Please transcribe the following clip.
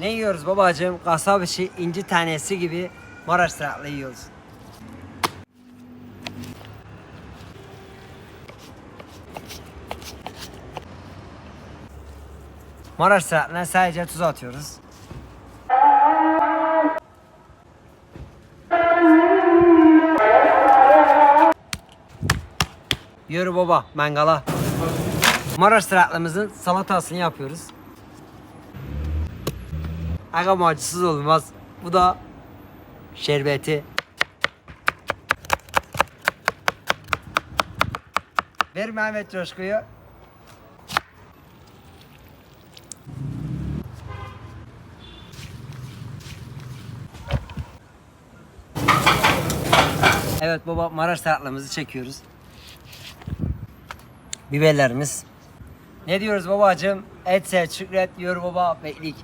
Ne yiyoruz babacığım? Kasap işi inci tanesi gibi Maraş sıraklı yiyoruz. Maraş sıraklığına sadece tuz atıyoruz. Yürü baba mangala. Maraş sıraklımızın salatasını yapıyoruz. Aga acısız olmaz. Bu da şerbeti. Ver Mehmet coşkuyu. Evet baba Maraş salatamızı çekiyoruz. Biberlerimiz. Ne diyoruz babacığım? Et sev, şükret, yor baba, beklik.